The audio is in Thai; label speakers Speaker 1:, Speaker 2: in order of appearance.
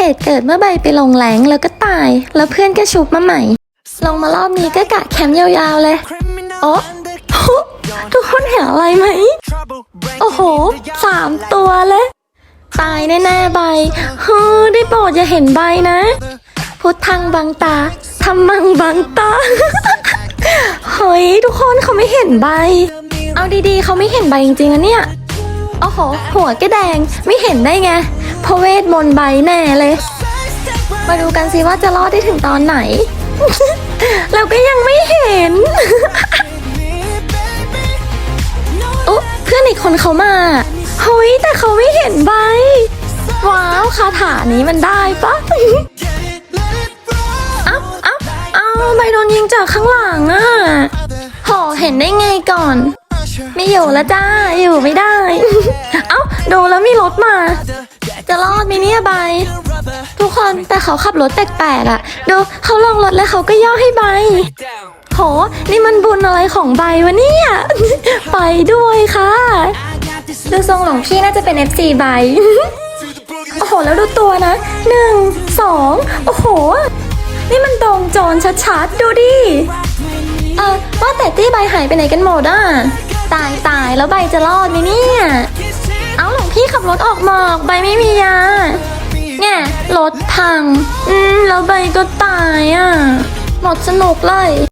Speaker 1: เหตุเกิดเมื่อใบไปลงแหลงแล้วก็ตาย แล้วเพื่อนก็ชุบมาใหม่ ลงมารอบนี้ก็กะแคมป์ยาวๆเลยโอ้ทุกคนเห็นอะไรไหม โอ้โห สามตัวเลย ตายแน่ๆใบเฮ้อได้โปรดอย่าเห็นใบนะ พุทธังบังตาทำมังบังตา เฮ้ย ทุกคนเขาไม่เห็นใบ เอาดีๆ เขาไม่เห็นใบจริงๆอะเนี่ย โอ้โห หัวก็แดง ไม่เห็นได้ไง พระเวทมนต์ใบแน่เลย มาดูกันสิว่าจะรอดได้ถึงตอนไหน เราก็ยังไม่เห็นโอ้เพื่อนอีกคนเขามาเฮ้ยแต่เขาไม่เห็นใบ ว้าวคาถานี้มันได้ปะอ้าเอ้าเอ้าใบโดนยิงจากข้างหลังอะโหเห็นได้ไงก่อนไม่อยู่แล้วจ้า อยู่ไม่ได้ เอ้าดูแล้วมีรถมา จะรอดไหมเนี่ยใบ ทุกคนแต่เขาขับรถแปลกๆอะดูเขาลงรถแล้วเขาก็ย่อให้ใบ โห นี่มันบุญอะไรของใบวะเนี่ย ไปด้วยค่ะ ดูทรงหลวงพี่น่าจะเป็น FC ใบ โอ้โห แล้วดูตัวนะหนึ่งสองโอ้โห นี่มันโดงจรชัดๆ ดูดิ เออว่าแต่ตี้ใบหายไปไหนกันหมดอะ ตายตายแล้วใบจะรอดไหมเนี่ย ขับรถออกหมอกใบไม่มียาเนี่ยรถพัง อืม แล้วใบก็ตายอะ หมดสนุกเลย